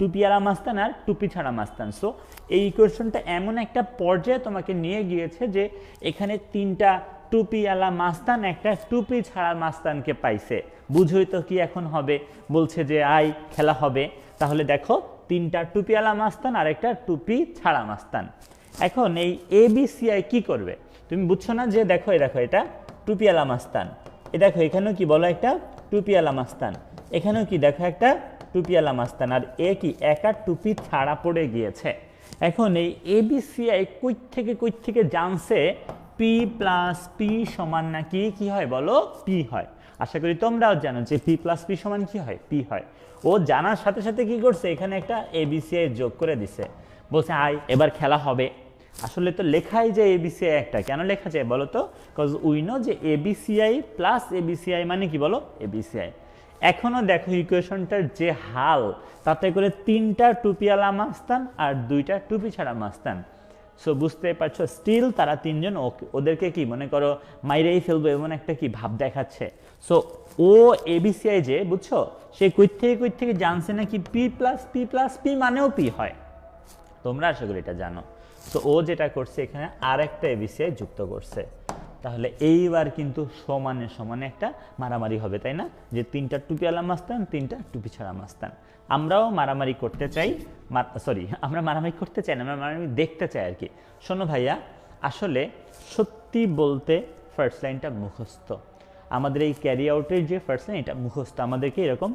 টুপিওয়ালা মাস্তান আর টুপি ছাড়া মাস্তান। সো এই ইকুয়েশনটা এমন একটা পর্যায়ে তোমাকে নিয়ে গিয়েছে যে এখানে তিনটা টুপিওয়ালা মাস্তান, একটা টুপি ছাড়া মাস্তানকে পাইছে। বুঝোই তো কি এখন হবে? বলছে যে আই খেলা হবে। তাহলে দেখো, তিনটা টুপিওয়ালা মাস্তান আর একটা টুপি ছাড়া মাস্তান। এখন এই এবিসিআই কি করবে? তুমি বুঝছ না যে দেখো, এই দেখো, এটা টুপিওয়ালা মাস্তান। এ দেখো, এখানেও কি বলো একটা? টুপিওয়ালা মাস্তান। এখানেও কি দেখো একটা? টুপিওয়ালা মাস্তান আর এ কি একা টুপি ছাড়া পড়ে গিয়েছে? এখন এই এবিসিআই কই থেকে কই থেকে জানছে পি প্লাস পি সমান নাকি কি হয় বলো? পি হয়। আশা করি তোমরাও জানো যে পি প্লাস পি সমান কি হয়? পি হয়। ও জানার সাথে সাথে কি করছে? এখানে একটা এবিসিআই যোগ করে দিছে। বলছে আই এবার খেলা হবে। আসলে তো লেখাই যায় এবিসিআই একটা, কেন লেখা যায় বলো তো? কজ উই নো যে এবিসিআই প্লাস এবিসিআই মানে কি বলো? এবিসিআই এখনও দেখো ইকুয়েশনটার যে হাল, তাতে করে তিনটা টুপিওয়ালা মাস্তান আর দুইটা টুপি ছাড়া মাস্তান সো বুঝতে পারছ স্টিল তারা তিনজন ওদেরকে কি মনে করো মাইরেই ফেলব এমন একটা কি ভাব দেখাচ্ছে। সো ও এবিসিআই যে, বুঝছ, সে কই থেকে কই থেকে জানছে নাকি P plus P plus P মানেও পি হয়। তোমরা আশা করি এটা জানো। তো ও যেটা করছে, এখানে আর একটা এবিসিআই যুক্ত করছে। তাহলে এইবার কিন্তু সমানে সমানে একটা মারামারি হবে, তাই না? যে তিনটা টুপিওয়ালা মাস্তান, তিনটা টুপি ছাড়া মাস্তান। আমরাও মারামারি করতে চাই সরি আমরা মারামারি করতে চাই না, আমরা মারামারি দেখতে চাই আর কি। শোনো ভাইয়া, আসলে সত্যি বলতে ফার্স্ট লাইনটা মুখস্থ। আমাদের এই ক্যারি আউটের যে ফার্স্ট লাইন এটা মুখস্থ, আমাদেরকে এরকম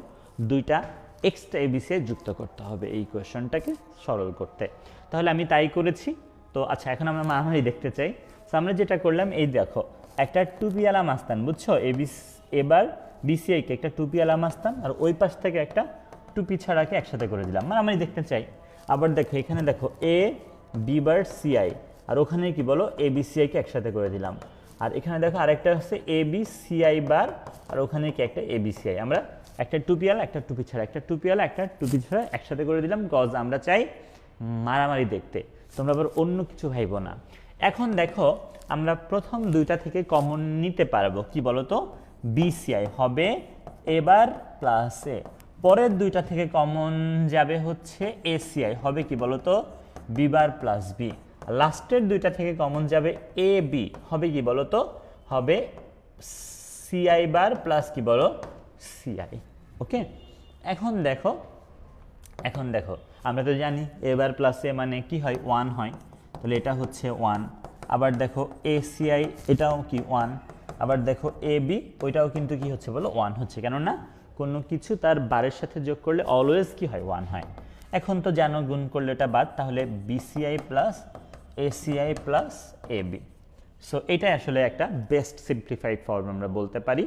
দুইটা এক্সট্রা এবিসিআই যুক্ত করতে হবে এই কোয়েশনটাকে সরল করতে। তাহলে আমি তাই করেছি। তো আচ্ছা এখন আমরা মারামারি দেখতে চাই। তো আমরা যেটা করলাম, এই দেখো, একটা টুপিওয়ালা মাস্তান, বুঝছ? এবিস এবার বিসিআইকে একটা টুপিওয়ালা মাস্তান, আর ওই পাশ থেকে একটা টুপি ছাড়াকে একসাথে করে দিলাম। মারামারি দেখতে চাই। আবার দেখো, এখানে দেখো, এ, বি বার সিআই আর ওখানে কি বলো? এ বি সিআইকে একসাথে করে দিলাম। আর এখানে দেখো, আরেকটা হচ্ছে এ বি সিআই বার, আর ওখানে কি একটা এ বি সিআই আমরা একটা টুপিওয়ালা, একটা টুপি ছাড়া, একটা টুপিওয়ালা, একটা টুপি ছাড়া একসাথে করে দিলাম গজ আমরা চাই মারামারি দেখতে। তোমরা আবার অন্য কিছু ভাইবো না। এখন দেখো, আমরা প্রথম দুইটা থেকে কমন নিতে পারব। কি বলো তো বিসিআই হবে এবার প্লাস এ পরের দুইটা থেকে কমন যাবে হচ্ছে এসিআই হবে কি বলো তো বি বার প্লাস বি লাস্টের দুইটা থেকে কমন যাবে এ বি হবে কি বলো তো হবে সিআই বার প্লাস কি বলো? সিআই ওকে এখন দেখো এখন দেখো, আমরা তো জানি এবার প্লাস এ মানে কি হয়? ওয়ান হয়। তাহলে এটা হচ্ছে ওয়ান আবার দেখো এ সিআই এটাও কি ওয়ান আবার দেখো এ বি ওইটাও কিন্তু কি হচ্ছে বলো ওয়ান হচ্ছে। কেননা কোনো কিছু তার বারের সাথে যোগ করলে অলওয়েজ কি হয়? ওয়ান হয়। এখন তো জানো গুণ করলে এটা বাদ, তাহলে BCI plus ACI plus A B so এটাই আসলে একটা বেস্ট সিম্পলিফাইড ফর্ম আমরা বলতে পারি।